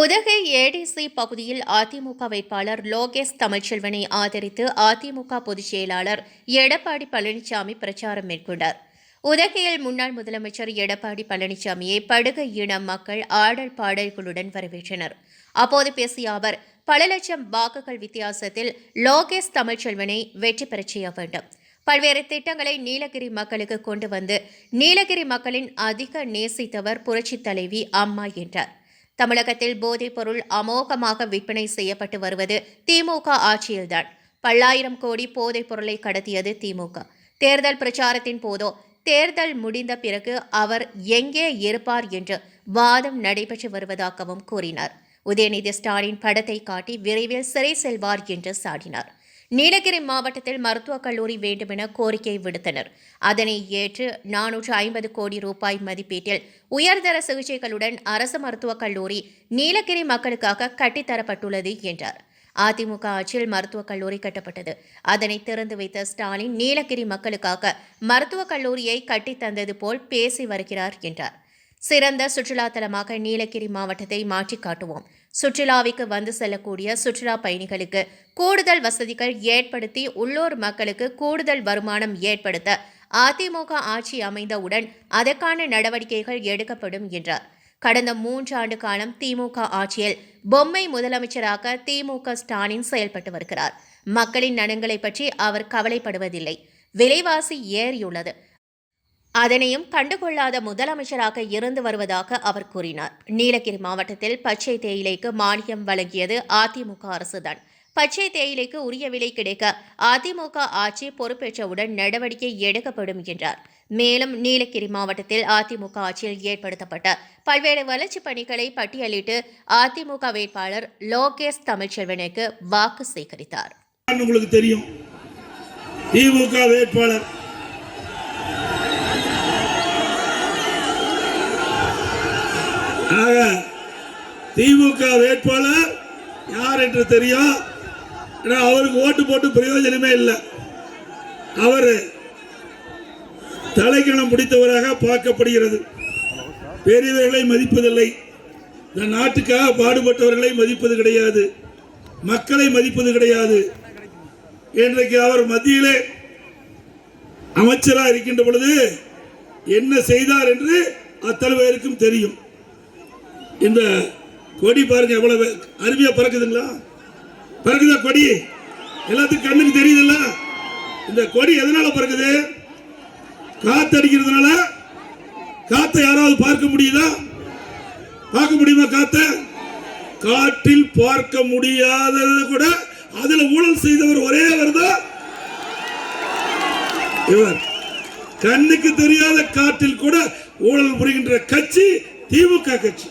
Udhagai ADC பகுதியில் அதிமுக வேட்பாளர் லோகேஷ் தமிழ்ச்செல்வனை ஆதரித்து அதிமுக பொதுச் செயலாளர் எடப்பாடி பழனிசாமி பிரச்சாரம் மேற்கொண்டார். உதகையில் முன்னாள் முதலமைச்சர் எடப்பாடி பழனிசாமியை படுகை இன மக்கள் ஆடல் பாடல்களுடன் வரவேற்றனர். அப்போது பேசிய அவர் பல லட்சம் வாக்குகள் வித்தியாசத்தில் லோகேஷ் தமிழ்ச்செல்வனை வெற்றி பெறச் செய்ய வேண்டும். பல்வேறு திட்டங்களை நீலகிரி மக்களுக்கு கொண்டு வந்து நீலகிரி மக்களின் அதிக நேசித்தவர் புரட்சித் தலைவி அம்மா என்றார். தமிழகத்தில் போதைப் பொருள் அமோகமாக விற்பனை செய்யப்பட்டு வருவது திமுக ஆட்சியில்தான். பல்லாயிரம் கோடி போதைப் பொருளை கடத்தியது திமுக. தேர்தல் பிரச்சாரத்தின் போதோ தேர்தல் முடிந்த பிறகு அவர் எங்கே இருப்பார் என்று வாதம் நடைபெற்று வருவதாகவும் கூறினார். உதயநிதி ஸ்டாலின் படத்தை காட்டி விரைவில் சிறை செல்வார் என்று சாடினார். நீலகிரி மாவட்டத்தில் மருத்துவக் கல்லூரி வேண்டுமென கோரிக்கை விடுத்தனர். அதனை ஏற்று நானூற்று ஐம்பது கோடி ரூபாய் மதிப்பீட்டில் உயர்தர சிகிச்சைகளுடன் அரசு மருத்துவக் கல்லூரி நீலகிரி மக்களுக்காக கட்டித்தரப்பட்டுள்ளது என்றார். அதிமுக ஆட்சியில் மருத்துவக் கல்லூரி கட்டப்பட்டது. அதனை திறந்து வைத்த ஸ்டாலின் நீலகிரி மக்களுக்காக மருத்துவக் கல்லூரியை கட்டித் தந்தது போல் பேசி வருகிறார் என்றார். சிறந்த சுற்றுலா தலமாக நீலகிரி மாவட்டத்தை மாற்றி காட்டுவோம். சுற்றுலாவிற்கு வந்து செல்லக்கூடிய சுற்றுலா பயணிகளுக்கு கூடுதல் வசதிகள் ஏற்படுத்தி உள்ளூர் மக்களுக்கு கூடுதல் வருமானம் ஏற்படுத்த அதிமுக ஆட்சி அமைந்தவுடன் அதற்கான நடவடிக்கைகள் எடுக்கப்படும் என்றார். கடந்த மூன்றாண்டு காலம் திமுக ஆட்சியில் பொம்மை முதலமைச்சராக திமுக ஸ்டாலின் செயல்பட்டு வருகிறார். மக்களின் நலன்களை பற்றி அவர் கவலைப்படுவதில்லை. விலைவாசி ஏறியுள்ளது. அதனையும் கண்டுகொள்ளாத முதலமைச்சராக இருந்து வருவதாக அவர் கூறினார். நீலகிரி மாவட்டத்தில் பச்சை தேயிலைக்கு மானியம் வழங்கியது அதிமுக அரசுதான். பச்சை தேயிலைக்கு உரிய விலை கிடைக்க அதிமுக ஆட்சி பொறுப்பேற்றவுடன் நடவடிக்கை எடுக்கப்படும் என்றார். மேலும் நீலகிரி மாவட்டத்தில் அதிமுக ஆட்சியில் ஏற்படுத்தப்பட்ட பல்வேறு வளர்ச்சிப் பணிகளை பட்டியலிட்டு அதிமுக வேட்பாளர் லோகேஷ் தமிழ்ச்செல்வனுக்கு வாக்கு சேகரித்தார். உங்களுக்கு தெரியும். திமுக வேட்பாளர் ஆக திமுக வேட்பாளர் யார் என்று தெரியும் ஆனா அவருக்கு ஓட்டு போட்டு பிரயோஜனமே இல்லை. அவர் தலைக்கணம் பிடித்தவராக பார்க்கப்படுகிறது. பெரியவர்களை மதிப்பதில்லை. இந்த நாட்டுக்காக பாடுபட்டவர்களை மதிப்பது கிடையாது. மக்களை மதிப்பது கிடையாது. இன்றைக்கு அவர் மத்தியிலே அமைச்சராக இருக்கின்ற பொழுது என்ன செய்தார் என்று அத்தனை பேருக்கும் தெரியும். இந்த கொடி பாருங்க எவ்வளவு அருமையா பறக்குதுங்களா? பறக்குதா கொடி? எல்லாத்துக்கும் கண்ணுக்கு தெரியுதுல்ல? இந்த கொடி எதனால பறக்குது? காத்தடிக்கிறதுனால காத்தை யாராவது பார்க்க முடியுதா? பார்க்க முடியுமா காத்த? காற்றில் பார்க்க முடியாதது கூட அதுல ஊழல் செய்தவர் ஒரே தான் இவர். கண்ணுக்கு தெரியாத காற்றில் கூட ஊழல் புரிகின்ற கட்சி திமுக கட்சி.